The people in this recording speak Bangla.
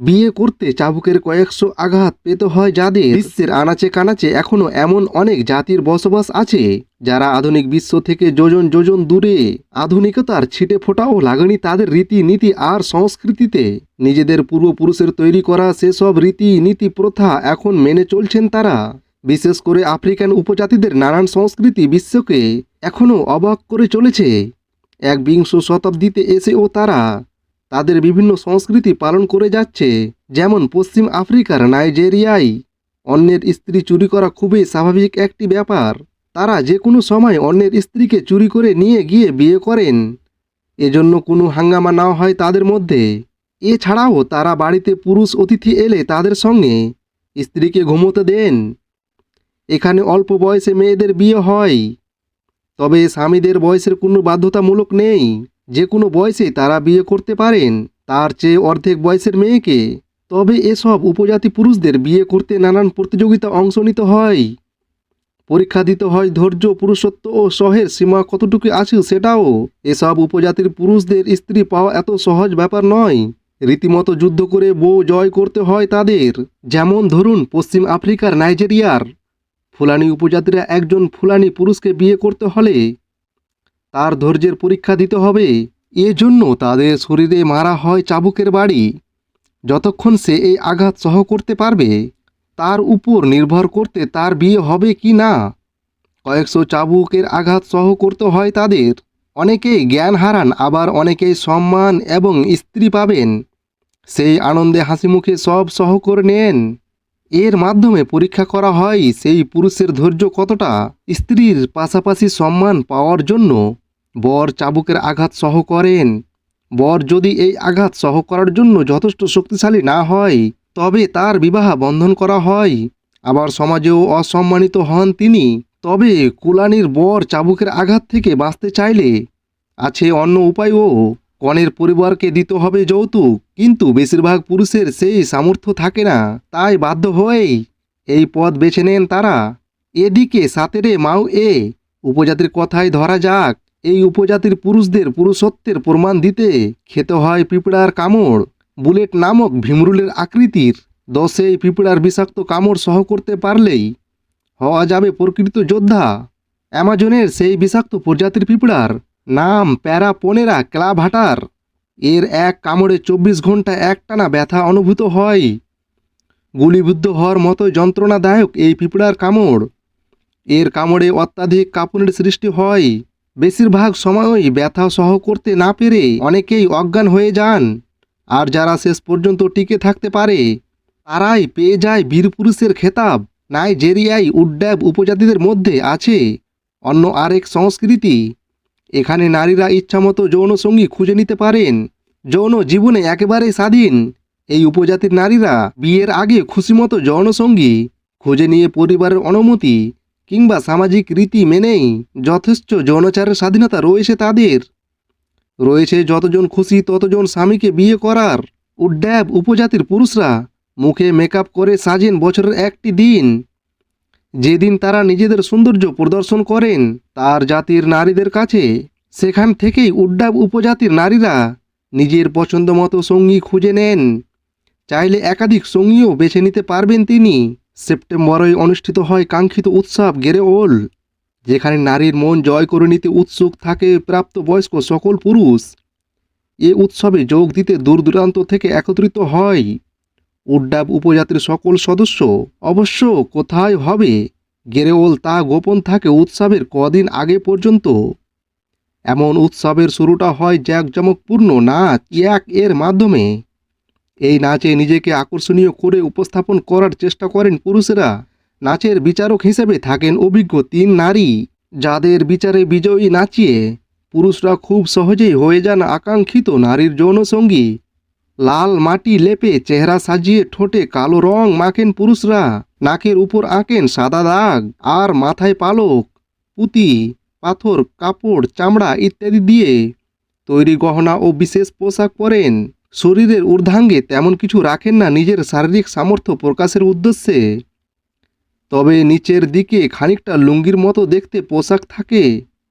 বিয়ে করতে চাবুকের কয়েকশো আঘাত পেতে হয় যাদের বিশ্বের আনাচে কানাচে এখনও এমন অনেক জাতির বসবাস আছে, যারা আধুনিক বিশ্ব থেকে যোজন যোজন দূরে আধুনিকতার ছিটে ফোটাও লাগেনি তাদের রীতি নীতি আর সংস্কৃতিতে। নিজেদের পূর্বপুরুষের তৈরি করা সেসব রীতি নীতি প্রথা এখন মেনে চলছেন তারা। বিশেষ করে আফ্রিকান উপজাতিদের নানান সংস্কৃতি বিশ্বকে এখনও অবাক করে চলেছে। এক বিংশ শতাব্দীতে এসেও তারা তাদের বিভিন্ন সংস্কৃতি পালন করে যাচ্ছে, যেমন পশ্চিম আফ্রিকার নাইজেরিয়ায়। অন্যের স্ত্রী চুরি করা খুবই স্বাভাবিক একটি ব্যাপার। তারা যে কোনো সময় অন্যের স্ত্রীকে চুরি করে নিয়ে গিয়ে বিয়ে করেন। এজন্য কোনো হাঙ্গামা না হয় তাদের মধ্যে। এছাড়াও তারা বাড়িতে পুরুষ অতিথি এলে তাদের সঙ্গে স্ত্রীকে ঘুমোতে দেন। এখানে অল্প বয়সে মেয়েদের বিয়ে হয়। তবে স্বামীদের বয়সের কোনো বাধ্যতামূলক নেই। যে কোনো বয়সে তারা বিয়ে করতে পারেন, তার চেয়ে অর্ধেক বয়সের মেয়েকে। তবে এসব উপজাতি পুরুষদের বিয়ে করতে নানান প্রতিযোগিতা অংশ নিতে হয়। পরীক্ষা দিতে হয় ধৈর্য, পুরুষত্ব ও সহের সীমা কতটুকু আছে সেটাও। এসব উপজাতির পুরুষদের স্ত্রী পাওয়া এত সহজ ব্যাপার নয়। রীতিমতো যুদ্ধ করে বউ জয় করতে হয় তাদের। যেমন ধরুন পশ্চিম আফ্রিকার নাইজেরিয়ার। ফুলানি উপজাতিরা একজন ফুলানি পুরুষকে বিয়ে করতে হলে তার ধৈর্যের পরীক্ষা দিতে হবে। এজন্য তাদের শরীরে মারা হয় চাবুকের বাড়ি। যতক্ষণ সে এই আঘাত সহ করতে পারবে, তার উপর নির্ভর করতে তার বিয়ে হবে কি না। কয়েকশো চাবুকের আঘাত সহ করতে হয় তাদের। অনেকেই জ্ঞান হারান, আবার অনেকেই সম্মান এবং স্ত্রী পাবেন। সেই আনন্দে হাসি মুখে সব সহ করে নেন। এর মাধ্যমে পরীক্ষা করা হয় সেই পুরুষের ধৈর্য কতটা স্ত্রীর পাশাপাশি সম্মান পাওয়ার জন্য। বর চাবুকের আঘাত সহ করেন। বর যদি এই আঘাত সহ করার জন্য যথেষ্ট শক্তিশালী না হয়, তবে তার বিবাহ বন্ধন করা হয়। আবার সমাজেও অসম্মানিত হন তিনি, তবে কুলানির বর চাবুকের আঘাত থেকে বাঁচতে চাইলে। আছে অন্য উপায়ও, কনের পরিবারকে দিতে হবে যৌতুক, কিন্তু বেশিরভাগ পুরুষের সেই সামর্থ্য থাকে না, তাই বাধ্য হয়েই এই পথ বেছে নেন তারা। এদিকে সাতেরে মাও এ, উপজাতির কথাই ধরা যাক। এই উপজাতির পুরুষদের পুরুষত্বের প্রমাণ দিতে খেতে হয় পিঁপড়ার কামড়। বুলেট নামক ভীমরুলের আকৃতির দশে পিঁপড়ার বিষাক্ত কামড় সহ করতে পারলেই হওয়া যাবে প্রকৃত যোদ্ধা। অ্যামাজনের সেই বিষাক্ত প্রজাতির পিঁপড়ার নাম প্যারা প্যারাপোনেরা ক্লাভাটার এর এক কামড়ে চব্বিশ ঘণ্টা একটানা ব্যথা অনুভূত হয়। গুলিবিদ্ধ হওয়ার মতো যন্ত্রণাদায়ক এই পিঁপড়ার কামড়। এর কামড়ে অত্যাধিক কাঁপুনের সৃষ্টি হয়। বেশিরভাগ সময়ই ব্যথা সহ করতে না পেরে অনেকেই অজ্ঞান হয়ে যান। আর যারা শেষ পর্যন্ত টিকে থাকতে পারে, তারাই পেয়ে যায় বীরপুরুষের খেতাব। নাইজেরিয়ায় উড্ডাব উপজাতিদের মধ্যে আছে অন্য আরেক সংস্কৃতি। এখানে নারীরা ইচ্ছামতো যৌনসঙ্গী খুঁজে নিতে পারেন। যৌন জীবনে একেবারেই স্বাধীন। এই উপজাতির নারীরা বিয়ের আগে খুশিমতো যৌনসঙ্গী খুঁজে নিয়ে পরিবারের অনুমতি কিংবা সামাজিক রীতি মেনেই যথেষ্ট যৌনাচারের স্বাধীনতা রয়েছে তাদের। রয়েছে যতজন খুশি, ততজন স্বামীকে বিয়ে করার উড্ড্যাব উপজাতির পুরুষরা মুখে মেকআপ করে সাজেন বছরের একটি দিন। যেদিন তারা নিজেদের সৌন্দর্য প্রদর্শন করেন, তার জাতির নারীদের কাছে সেখান থেকেই উড্ডাব উপজাতির নারীরা নিজের পছন্দ মতো সঙ্গী খুঁজে নেন। চাইলে একাধিক সঙ্গীও বেছে নিতে পারবেন তিনি। সেপ্টেম্বরে অনুষ্ঠিত হয় কাঙ্ক্ষিত উৎসব গেরে ওল, যেখানে নারীর মন জয় করে নিতে উৎসুক থাকে প্রাপ্তবয়স্ক সকল পুরুষ। এ উৎসবে যোগ দিতে দূর দূরান্ত থেকে একত্রিত হয় উড্ডাব উপজাতির সকল সদস্য। অবশ্য কোথায় হবে গেরেওল তা গোপন থাকে উৎসবের কদিন আগে পর্যন্ত। এমন উৎসবের শুরুটা হয় জাঁকজমকপূর্ণ নাচ ইয়াক এর মাধ্যমে। এই নাচে নিজেকে আকর্ষণীয় করে উপস্থাপন করার চেষ্টা করেন পুরুষেরা। নাচের বিচারক হিসেবে থাকেন অভিজ্ঞ তিন নারী, যাদের বিচারে বিজয়ী নাচিয়ে পুরুষরা খুব সহজেই হয়ে যান আকাঙ্ক্ষিত নারীর যৌনসঙ্গী। লাল মাটি লেপে চেহারা সাজিয়ে ঠোঁটে কালো রং মাখেন পুরুষরা। নাকের উপর আঁকেন সাদা দাগ আর মাথায় পালক, পুঁতি, পাথর, কাপড়, চামড়া ইত্যাদি দিয়ে তৈরি গহনা ও বিশেষ পোশাক পরেন। শরীরের ঊর্ধ্বাঙ্গে তেমন কিছু রাখেন না নিজের শারীরিক সামর্থ্য প্রকাশের উদ্দেশ্যে। তবে নিচের দিকে খানিকটা লুঙ্গির মতো দেখতে পোশাক থাকে।